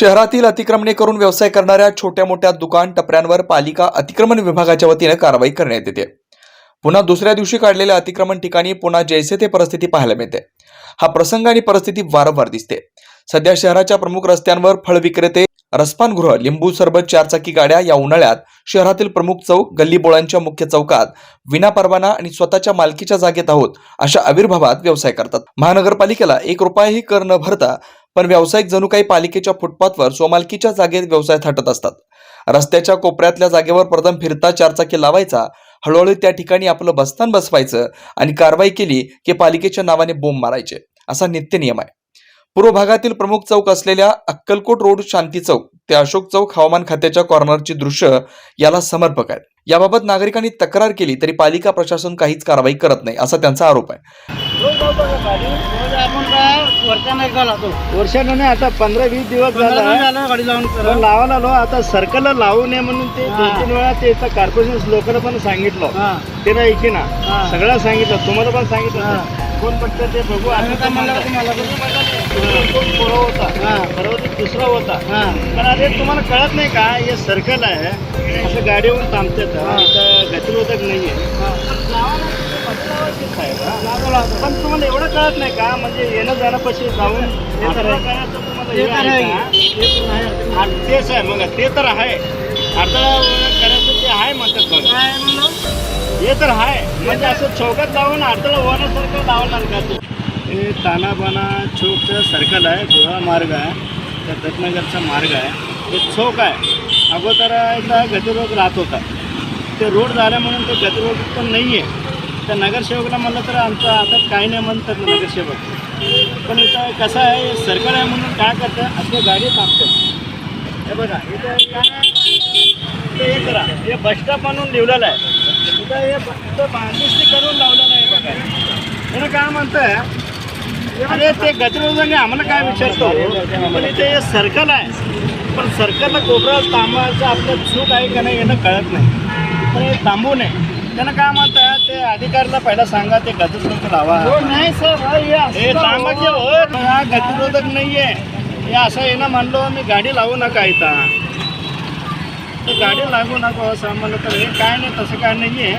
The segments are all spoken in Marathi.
शहरातील अतिक्रमणे करून व्यवसाय करणाऱ्या छोट्या मोठ्या दुकान टपऱ्यांवर पालिका अतिक्रमण विभागाच्या वतीने कारवाई करण्यात येते. पुन्हा दुसऱ्या दिवशी काढलेल्या अतिक्रमण ठिकाणी पुन्हा जैसे ते परिस्थिती पाहायला मिळते. हा प्रसंग आणि परिस्थिती वारंवार दिसते. सध्या शहराच्या प्रमुख रस्त्यांवर फळ विक्रेते रसपानगृह लिंबू सरबत चारचाकी गाड्या या उन्हाळ्यात शहरातील प्रमुख चौक गल्लीबोळांच्या मुख्य चौकात विना परवाना आणि स्वतःच्या मालकीच्या जागेत आहोत अशा आविर्भावात व्यवसाय करतात. महानगरपालिकेला एक रुपयाही कर न भरता पण व्यावसायिक जणू काही पालिकेच्या फुटपाथवर स्वमालकीच्या जागेत व्यवसाय थाटत असतात. रस्त्याच्या कोपऱ्यातल्या जागेवर प्रथम फिरता चारचाकी लावायचा हळूहळू त्या ठिकाणी आपलं बसतान बसवायचं आणि कारवाई केली की पालिकेच्या नावाने बोंब मारायचे असा नित्य नियम आहे. पूर्व भागातील प्रमुख चौक असलेल्या अक्कलकोट रोड शांती चौक ते अशोक चौक हवामान खात्याच्या कॉर्नरची दृश्य याला समर्पक आहेत. याबाबत नागरिकांनी तक्रार केली तरी पालिका प्रशासन काहीच कारवाई करत नाही असा त्यांचा आरोप आहे. वर्षानं नाही आता पंधरा वीस दिवस झाला लावायला लो आता सर्कलला लावू नये म्हणून ते. दोन तीन वेळा ते कॉर्पोरेशन लोकांना पण सांगितलं. ते नाही की ना. सगळं सांगितलं तुम्हाला पण सांगितलं. कोण पटतं ते बघू पोरं होता दुसरा होता. हा. पण अरे तुम्हाला कळत नाही का? हे सर्कल आहे. असं गाडीवरून थांबतात. हा. इथं गतिरोधक हा. लावतो लावतो पण तुम्हाला एवढं कळत नाही का? म्हणजे येणं जाणं पैसे जाऊन तर आहे. करायचं तुम्हाला हे आहे आहे. का? आहे. तेच आहे. मग ते तर आहे. अडथळा करायचं ते आहे म्हणतात बघा. हे तर आहे. म्हणजे असं चौकात लावून अडथळा होण्यासारखं नाही का तू. हे तानाबाना चौकचं सर्कल आहे. गोळा मार्ग आहे. त्या दत्तनगरचा मार्ग आहे. ते चौक आहे. अगोदर एकदा गतिरोध राहत होता. ते रोड झाल्या म्हणून ते गतिरोध पण नाही आहे त्या नगरसेवकला म्हणलं तर आमचं आता काही नाही म्हणतात नगरसेवक. पण इथं कसं आहे हे आहे म्हणून काय करतं आपल्या गाडी थांबतात हे बघा इथं काय हे करा हे बसस्टॉप म्हणून लिहिलेलं आहे. इथं हे ब- इथं बांधिस्ती करून लावलेलं आहे बघा. म्हणून काय म्हणतं अरे ते गतिरोधाने आम्हाला काय विचारतो पण इथे हे सर्कल आहे. पण सर्कलला कोपऱ्यावर थांबायचं आपलं चूक आहे का नाही यानं कळत नाही. पण हे थांबू नये त्यानं काय म्हणतात ते अधिकाऱ्याला पहिला सांगा ते गतिरोधक लावा. हो नाही सर हे हे थांबा की हो हा गतिरोधक नाहीये. हे असं येणं म्हणलो मी गाडी लावू नका इथं. तर गाडी लागू नको असं म्हणलं तर हे काय नाही तसं काय नाहीये.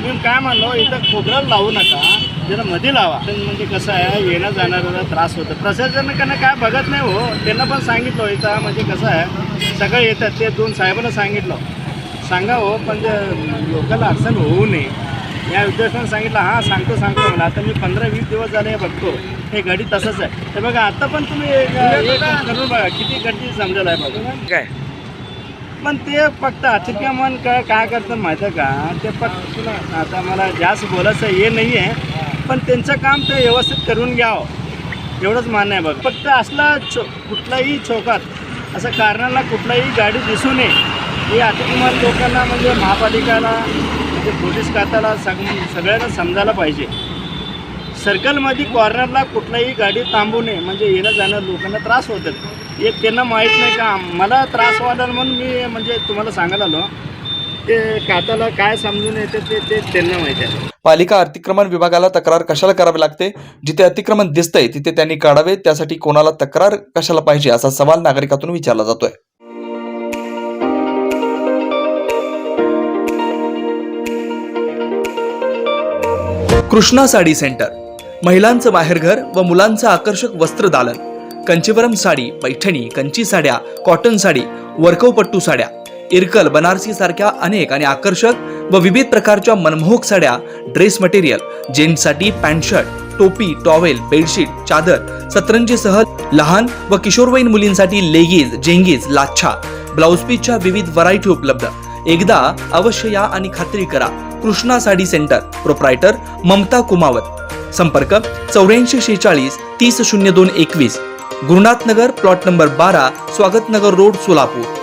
मी काय म्हणलो इथं खोबऱ्याला लावू नका. जरा मध्ये लावा. म्हणजे कसं आहे येणं जाणाऱ्याला त्रास होतो. प्रशासनाकडनं काय बघत नाही हो. त्यांना पण सांगितलं इथं म्हणजे कसं आहे सगळं येतात. ते दोन साहेबांना सांगितलं. सांगा हो पण लोकांना अडचण होऊ नये. या उद्देशानं सांगितलं हां सांगतो सांगतो मला आता मी पंधरा वीस दिवस झाले हे बघतो. हे गाडी तसंच आहे. हे बघा आता पण तुम्ही करून बघा किती गर्दी समजेल आहे बघा. काय? पण ते फक्त अतिक्रमण काय काय करतात माहिती आहे का? ते फक्त तुला आता मला जास्त बोलायचं हे नाही आहे पण त्यांचं काम ते व्यवस्थित करून घ्यावं. एवढंच मान्य आहे बघ. फक्त असला चो कुठलाही चौकात असं कारणाला कुठलाही गाडी दिसू नये. हे अतिकुमार लोकांना म्हणजे महापालिकाला म्हणजे पोलीस खात्याला सग सगळ्यांना समजायला पाहिजे. सर्कलमध्ये कॉर्नरला कुठलाही गाडी थांबू नये. म्हणजे येणं जाणं लोकांना त्रास होतात. हे त्यांना माहीत नाही का? मला त्रास व्हायला म्हणून मी म्हणजे तुम्हाला सांगायला आलो. ते काताला काय समजून येते ते ते त्यांना माहिती आहे. पालिका अतिक्रमण विभागाला तक्रार कशाला करावी लागते? जिथे अतिक्रमण दिसतंय तिथे त्यांनी काढावे त्यासाठी कोणाला तक्रार कशाला पाहिजे असा सवाल नागरिकातून विचारला जातोय. कृष्णा साडी सेंटर. महिलांचं बाहेरघर व मुलांचं आकर्षक वस्त्र दालन. कंचीवरम साडी पैठणी कंची साड्या कॉटन साडी वर्कवपट्टू साड्या. इरकल बनारसी सारख्या अनेक आणि आकर्षक व विविध प्रकारच्या मनमोहक साड्या ड्रेस मटेरियल जेंट्ससाठी पॅन्ट शर्ट टोपी टॉवेल बेडशीट चादर सतरंजीसह लहान व किशोरवयीन मुलींसाठी लेगीज जेंगीज लाच्छा ब्लाउज पीसच्या विविध व्हरायटी उपलब्ध. एकदा अवश्य या आणि खात्री करा. Krishna sari centre proprietor Mamta Kumawat. संपर्क चौऱ्याऐंशी शेचाळीस तीस शून्य दोन एकवीस. गुरुनाथ नगर प्लॉट नंबर बारा स्वागत नगर रोड सोलापूर.